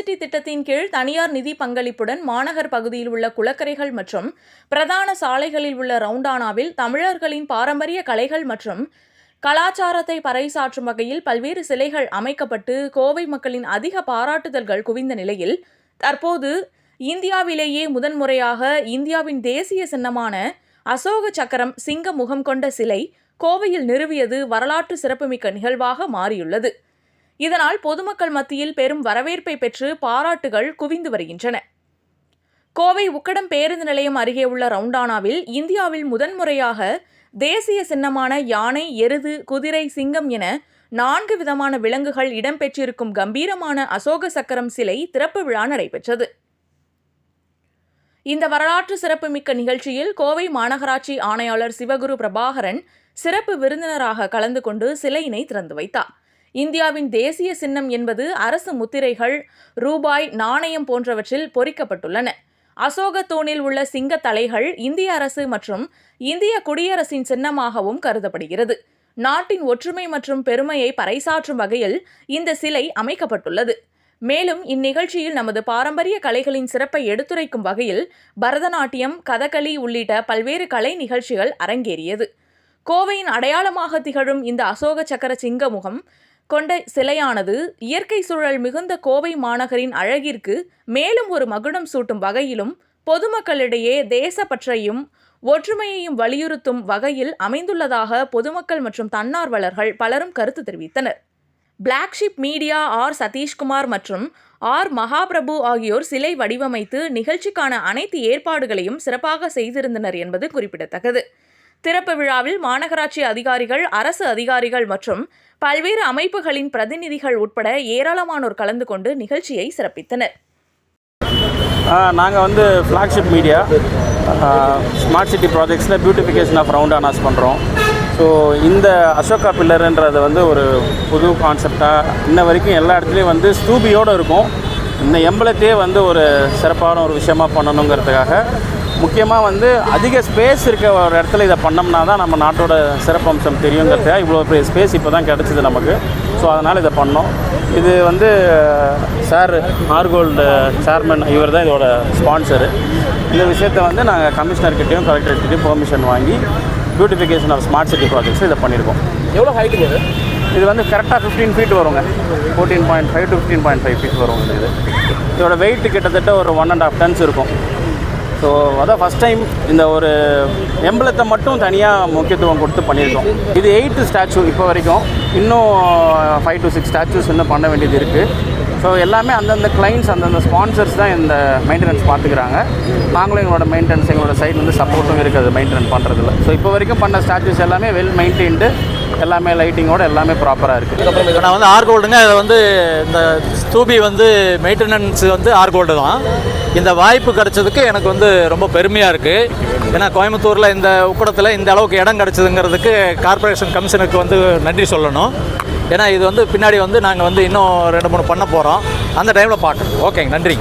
திட்டத்தின் கீழ் தனியார் நிதி பங்களிப்புடன் மாநகர் பகுதியில் உள்ள குளக்கரைகள் மற்றும் பிரதான சாலைகளில் உள்ள ரவுண்டானாவில் தமிழர்களின் பாரம்பரிய கலைகள் மற்றும் கலாச்சாரத்தை பறைசாற்றும் வகையில் பல்வேறு சிலைகள் அமைக்கப்பட்டு கோவை மக்களின் அதிக பாராட்டுதல்கள் குவிந்த நிலையில் தற்போது இந்தியாவிலேயே முதன்முறையாக இந்தியாவின் தேசிய சின்னமான அசோக சக்கரம் சிங்க முகம் கொண்ட சிலை கோவையில் நிறுவியது வரலாற்று சிறப்புமிக்க நிகழ்வாக மாறியுள்ளது. இதனால் பொதுமக்கள் மத்தியில் பெரும் வரவேற்பை பெற்று பாராட்டுகள் குவிந்து வருகின்றன. கோவை உக்கடம் பேருந்து நிலையம் அருகே உள்ள ரவுண்டானாவில் இந்தியாவில் முதன்முறையாக தேசிய சின்னமான யானை எருது குதிரை சிங்கம் என நான்கு விதமான விலங்குகள் இடம்பெற்றிருக்கும் கம்பீரமான அசோக சக்கரம் சிலை திறப்பு விழா நடைபெற்றது. இந்த வரலாற்று சிறப்புமிக்க நிகழ்ச்சியில் கோவை மாநகராட்சி ஆணையாளர் சிவகுரு பிரபாகரன் சிறப்பு விருந்தினராக கலந்து கொண்டு சிலையினை திறந்து வைத்தார். இந்தியாவின் தேசிய சின்னம் என்பது அரசு முத்திரைகள் ரூபாய் நாணயம் போன்றவற்றில் பொறிக்கப்பட்டுள்ளன. அசோக தூணில் உள்ள சிங்க தலைகள் இந்திய அரசு மற்றும் இந்திய குடியரசின் சின்னமாகவும் கருதப்படுகிறது. நாட்டின் ஒற்றுமை மற்றும் பெருமையை பறைசாற்றும் வகையில் இந்த சிலை அமைக்கப்பட்டுள்ளது. மேலும் இந்நிகழ்ச்சியில் நமது பாரம்பரிய கலைகளின் சிறப்பை எடுத்துரைக்கும் வகையில் பரதநாட்டியம் கதகளி உள்ளிட்ட பல்வேறு கலை நிகழ்ச்சிகள் அரங்கேறியது. கோவையின் அடையாளமாக திகழும் இந்த அசோக சக்கர சிங்க முகம் கொண்ட சிலையானது இயற்கை சூழல் மிகுந்த கோவை மாநகரின் அழகிற்கு மேலும் ஒரு மகுடம் சூட்டும் வகையிலும் பொதுமக்களிடையே தேசப்பற்றையும் ஒற்றுமையையும் வலியுறுத்தும் வகையில் அமைந்துள்ளதாக பொதுமக்கள் மற்றும் தன்னார்வலர்கள் பலரும் கருத்து தெரிவித்தனர். Flagship media R. சதீஷ்குமார் மற்றும் ஆர். மகாபிரபு ஆகியோர் சிலை வடிவமைத்து நிகழ்ச்சிக்கான அனைத்து ஏற்பாடுகளையும் சிறப்பாக செய்திருந்தனர் என்பது குறிப்பிடத்தக்கது. திறப்பு விழாவில் மாநகராட்சி அதிகாரிகள் அரசு அதிகாரிகள் மற்றும் பல்வேறு அமைப்புகளின் பிரதிநிதிகள் உட்பட ஏராளமானோர் கலந்து கொண்டு நிகழ்ச்சியை சிறப்பித்தனர். நாங்கள் வந்து ஃப்ளாக்ஷிப் மீடியா ஸ்மார்ட் சிட்டி ப்ராஜெக்ட்ஸில் பியூட்டிஃபிகேஷன் ஆஃப் ரவுண்ட் அனாஸ் பண்ணுறோம் ஸோ இந்த அசோகா பில்லருன்றது வந்து ஒரு புது கான்செப்டாக இன்ன வரைக்கும் எல்லா இடத்துலையும் வந்து ஸ்தூபியோடு இருக்கும். இந்த எம்பளத்தையே வந்து ஒரு சிறப்பான ஒரு விஷயமா பண்ணணுங்கிறதுக்காக முக்கியமாக வந்து அதிக ஸ்பேஸ் இருக்க ஒரு இடத்துல இதை பண்ணோம்னா தான் நம்ம நாட்டோட சிறப்பம்சம் தெரியுங்கிறதுக்காக இவ்வளோ பெரிய ஸ்பேஸ் இப்போ தான் கிடச்சிது நமக்கு. ஸோ அதனால் இதை பண்ணோம். இது வந்து சார் ஆர்கோல்டு சேர்மன் இவர் தான் இதோட ஸ்பான்சரு இந்த விஷயத்தை வந்து நாங்கள் கமிஷனர்கிட்டையும் கலெக்டர்கிட்டையும் பெர்மிஷன் வாங்கி beautification of smart city projects இதை பண்ணியிருக்கோம் எவ்வளோ ஹைட்டுங்க இது? இது வந்து கரெக்டாக ஃபிஃப்டீன் ஃபீட் வருங்க. Fourteen point five to fifteen point five feet வரும் இது. இதோட வெயிட் கிட்டத்தட்ட ஒரு ஒன் அண்ட் ஆஃப் டன்ஸ் இருக்கும். ஸோ அதான் ஃபஸ்ட் டைம் இந்த ஒரு எம்பளத்தை மட்டும் தனியாக முக்கியத்துவம் கொடுத்து பண்ணியிருக்கோம். இது எயித்து ஸ்டாச்சு இப்போ வரைக்கும். இன்னும் ஃபைவ் டு சிக்ஸ் ஸ்டாச்சூஸ் இன்னும் பண்ண வேண்டியது இருக்குது ஸோ எல்லாமே அந்தந்த கிளைண்ட்ஸ் அந்தந்த ஸ்பான்சர்ஸ் தான் இந்த மெயின்டெனன்ஸ் பார்த்துக்கிறாங்க. நாங்களும் எங்களோட மெயின்டெனன்ஸ் எங்களோட சைடு வந்து சப்போர்ட்டும் இருக்குது மெயின்டெனன் பண்ணுறதுல ஸோ இப்போ வரைக்கும் பண்ண ஸ்டாச்சூஸ் எல்லாமே வெல் மெயின்டைன்டு எல்லாமே லைட்டிங்கோட எல்லாமே ப்ராப்பராக இருக்குது நான் வந்து ஆர்கோல்டுங்க இதை வந்து இந்த ஸ்தூபி வந்து மெயின்டெனன்ஸ் வந்து ஆர்கோல்டு தான். இந்த வாய்ப்பு கிடைச்சதுக்கு எனக்கு வந்து ரொம்ப பெருமையாக இருக்குது ஏன்னா கோயம்புத்தூரில் இந்த உக்கடத்தில் இந்த அளவுக்கு இடம் கிடச்சதுங்கிறதுக்கு கார்ப்பரேஷன் கமிஷனுக்கு வந்து நன்றி சொல்லணும். ஏன்னா இது வந்து பின்னாடி வந்து நாங்கள் வந்து இன்னும் ரெண்டு மூணு பண்ண போகிறோம் அந்த டைமில் பார்க்குறோம் ஓகேங்க நன்றி